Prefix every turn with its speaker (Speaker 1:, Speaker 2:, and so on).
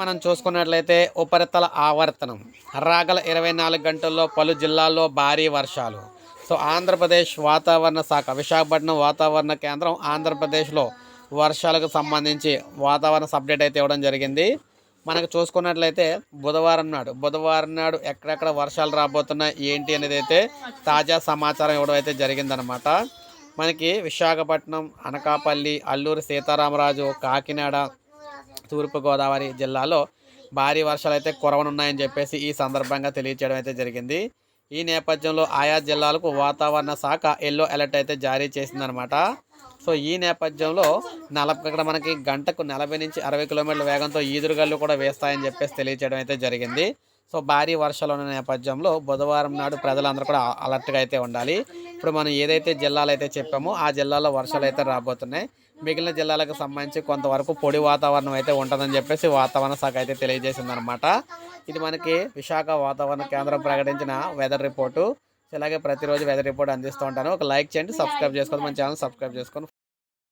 Speaker 1: మనం చూసుకున్నట్లయితే ఉపరితల ఆవర్తనం. రాగల ఇరవై నాలుగు గంటల్లో పలు జిల్లాల్లో భారీ వర్షాలు. సో ఆంధ్రప్రదేశ్ వాతావరణ శాఖ విశాఖపట్నం వాతావరణ కేంద్రం ఆంధ్రప్రదేశ్లో వర్షాలకు సంబంధించి వాతావరణ అప్డేట్ అయితే ఇవ్వడం జరిగింది. మనకు చూసుకున్నట్లయితే బుధవారం నాడు బుధవారం నాడు ఎక్కడెక్కడ వర్షాలు రాబోతున్నాయి ఏంటి అనేది అయితే తాజా సమాచారం ఇవ్వడం అయితే జరిగిందనమాట మనకి విశాఖపట్నం అనకాపల్లి అల్లూరి సీతారామరాజు కాకినాడ తూర్పుగోదావరి జిల్లాలో భారీ వర్షాలు అయితే కురవనున్నాయని చెప్పేసి ఈ సందర్భంగా తెలియచేయడం అయితే జరిగింది. ఈ నేపథ్యంలో ఆయా జిల్లాలకు వాతావరణ శాఖ ఎల్లో అలర్ట్ అయితే జారీ చేసిందనమాట సో ఈ నేపథ్యంలో నలభై ఇక్కడ మనకి గంటకు నలభై నుంచి అరవై కిలోమీటర్ల వేగంతో ఈదురుగల్లు కూడా వేస్తాయని చెప్పేసి తెలియచేయడం అయితే జరిగింది. సో భారీ వర్షాలు ఉన్న నేపథ్యంలో బుధవారం నాడు ప్రజలందరూ కూడా అలర్ట్గా అయితే ఉండాలి. ఇప్పుడు మనం ఏదైతే జిల్లాలు అయితే చెప్పామో ఆ జిల్లాలో వర్షాలు అయితే రాబోతున్నాయి. మిగిలిన జిల్లాలకు సంబంధించి కొంతవరకు పొడి వాతావరణం అయితే ఉంటుందని చెప్పేసి వాతావరణ శాఖ అయితే తెలియజేసిందనమాట ఇది మనకి విశాఖ వాతావరణ కేంద్రం ప్రకటించిన వెదర్ రిపోర్టు. ఇలాగే ప్రతిరోజు వెదర్ రిపోర్ట్ అందిస్తూ ఉంటాను. ఒక లైక్ చేయండి సబ్స్క్రైబ్ చేసుకోండి మన ఛానల్ సబ్స్క్రైబ్ చేసుకొని